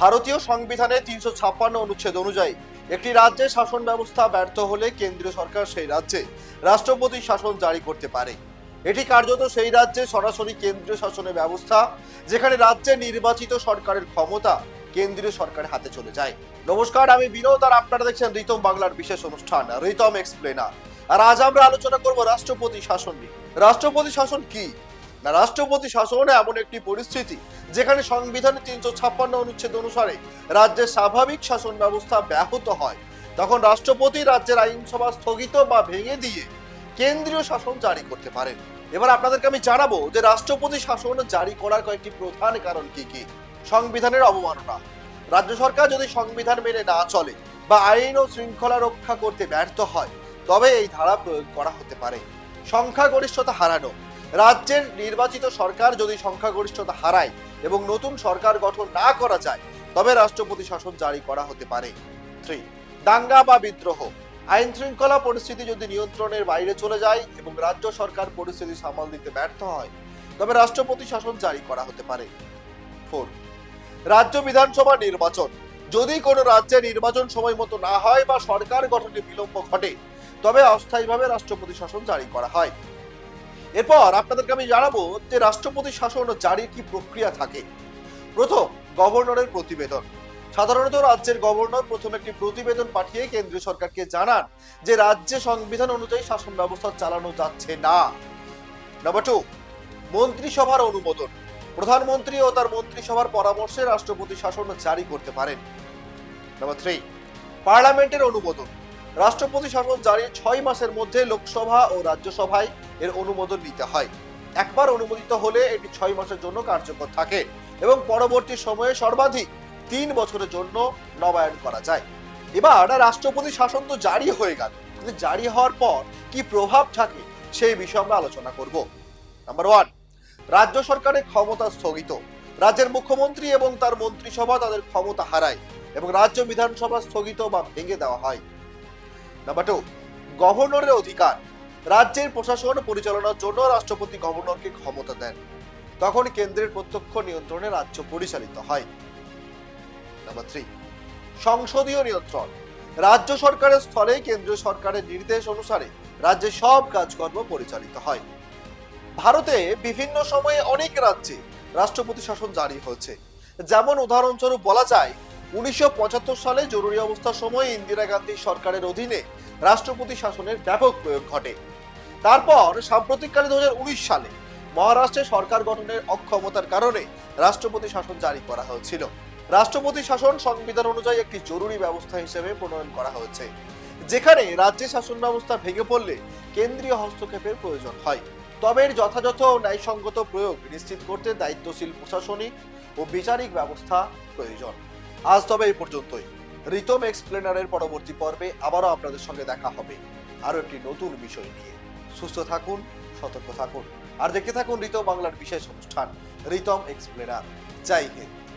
ভারতীয় সংবিধানে তিনশো ছাপ্পান্ন অনুচ্ছেদ অনুযায়ী একটি রাজ্যে শাসন ব্যবস্থা ব্যর্থ হলে কেন্দ্রীয় সরকার সেই রাজ্যে রাষ্ট্রপতি শাসন জারি করতে পারে। এটি কার্যত সেই রাজ্যে সরাসরি কেন্দ্রীয় শাসনের ব্যবস্থা, যেখানে রাজ্যে নির্বাচিত সরকারের ক্ষমতা কেন্দ্রীয় সরকারের হাতে চলে যায়। নমস্কার, আমি বিনোদ আর আপনারা দেখছেন রিতম বাংলার বিশেষ অনুষ্ঠান, রিতম এক্সপ্লেনার। আর আজ আমরা আলোচনা করব রাষ্ট্রপতি শাসন নিয়ে। রাষ্ট্রপতি শাসন কি? না, রাষ্ট্রপতি শাসন এমন একটি পরিস্থিতি যেখানে সংবিধানের তিনশো ছাপ্পান্ন অনুচ্ছেদ অনুসারে রাজ্যের স্বাভাবিক শাসন ব্যবস্থা ব্যাহত হয়। তখন রাষ্ট্রপতি রাজ্যের আইনসভা স্থগিত বা ভেঙে দিয়ে কেন্দ্রীয় শাসন জারি করতে পারেন। এবার আপনাদেরকে আমি জানাব যে রাষ্ট্রপতি শাসন জারি করার কয়েকটি প্রধান কারণ কি কি? সংবিধানের অবমাননা। রাজ্য সরকার যদি সংবিধান মেনে না চলে বা আইন ও শৃঙ্খলা রক্ষা করতে ব্যর্থ হয়, তবে এই ধারা প্রয়োগ করা হতে পারে। সংখ্যাগরিষ্ঠতা হারানো রাজ্যের নির্বাচিত সরকার যদি সংখ্যাগরিষ্ঠতা হারায় এবং নতুন সরকার গঠন না করা যায়, তবে রাষ্ট্রপতি শাসন জারি করা হতে পারে। থ্রি, দাঙ্গা বা বিদ্রোহ। আইন শৃঙ্খলা পরিস্থিতি যদি নিয়ন্ত্রণের বাইরে চলে যায় এবং রাজ্য সরকার পরিস্থিতি সামাল দিতে ব্যর্থ হয়, তবে রাষ্ট্রপতি শাসন জারি করা হতে পারে। ফোর, রাজ্য বিধানসভা নির্বাচন। যদি কোনো রাজ্যে নির্বাচন সময় মতো না হয় বা সরকার গঠনে বিলম্ব ঘটে, তবে অস্থায়ীভাবে রাষ্ট্রপতি শাসন জারি করা হয়। এরপর আপনাদেরকে আমি জানাব যে রাষ্ট্রপতি শাসন জারির কি প্রক্রিয়া থাকে। প্রথম, গভর্নরের প্রতিবেদন। সাধারণত রাজ্যের গভর্নর প্রথম একটি প্রতিবেদন পাঠিয়ে কেন্দ্রীয় সরকারকে জানান যে রাজ্যে সংবিধান অনুযায়ী শাসন ব্যবস্থা চালানো যাচ্ছে না। নাম্বার টু, মন্ত্রিসভার অনুমোদন। প্রধানমন্ত্রী ও তার মন্ত্রিসভার পরামর্শে রাষ্ট্রপতি শাসন জারি করতে পারেন। নাম্বার থ্রি, পার্লামেন্টের অনুমোদন। রাষ্ট্রপতি শাসন জারির ছয় মাসের মধ্যে লোকসভা ও রাজ্যসভায় এর অনুমোদন নিতে হয়। একবার অনুমোদিত হলে এটি ছয় মাসের জন্য কার্যকর থাকে এবং পরবর্তী সময়ে সর্বাধিক তিন বছরের জন্য নবায়ন করা যায়। এবার রাষ্ট্রপতি শাসন তো জারি হয়ে গেল, কিন্তু জারি হওয়ার পর কি প্রভাব থাকে সেই বিষয়ে আমরা আলোচনা করব। নাম্বার ওয়ান রাজ্য সরকারের ক্ষমতা স্থগিত। রাজ্যের মুখ্যমন্ত্রী এবং তার মন্ত্রিসভা তাদের ক্ষমতা হারায় এবং রাজ্য বিধানসভা স্থগিত বা ভেঙে দেওয়া হয়। নাম্বার টু গভর্নরের অধিকার। রাজ্যের প্রশাসন পরিচালনার জন্য রাষ্ট্রপতি গভর্নরকে ক্ষমতা দেন। তখন কেন্দ্রের প্রত্যক্ষ নিয়ন্ত্রণে রাজ্য পরিচালিত হয়। নাম্বার থ্রি সংসদীয় নিয়ন্ত্রণ। রাজ্য সরকারের স্থলে কেন্দ্রীয় সরকারের নির্দেশ অনুসারে রাজ্যে সব কাজকর্ম পরিচালিত হয়। ভারতে বিভিন্ন সময়ে অনেক রাজ্যে রাষ্ট্রপতি শাসন জারি হয়েছে। যেমন উদাহরণস্বরূপ বলা যায় উনিশশো পঁচাত্তর সালে জরুরি অবস্থার সময় ইন্দিরা গান্ধী সরকারের অধীনে রাষ্ট্রপতি শাসনের ব্যাপক প্রয়োগ ঘটে। তারপর সাম্প্রতিককালে দু হাজার উনিশ সালে মহারাষ্ট্রে সরকার গঠনের অক্ষমতার কারণে রাষ্ট্রপতি শাসন জারি করা হয়েছিল। রাষ্ট্রপতি শাসন সংবিধান অনুযায়ী একটি জরুরি ব্যবস্থা হিসেবে প্রণয়ন করা হয়েছে, যেখানে রাজ্যে শাসন ব্যবস্থা ভেঙে পড়লে কেন্দ্রীয় হস্তক্ষেপের প্রয়োজন হয়। তবে এর যথাযথ ও ন্যায়সঙ্গত প্রয়োগ নিশ্চিত করতে দায়িত্বশীল প্রশাসনিক ও বিচারিক ব্যবস্থা প্রয়োজন। আজ তবে এই পর্যন্তই। রিতম এক্সপ্লেনারের পরবর্তী পর্বে আবারও আপনাদের সঙ্গে দেখা হবে। আরও একটি নতুন বিষয় নিয়ে। সুস্থ থাকুন, সতর্ক থাকুন। আর দেখতে থাকুন রিতম বাংলার বিশেষ অনুষ্ঠান, রিতম এক্সপ্লেনার। জয় হিন্দ।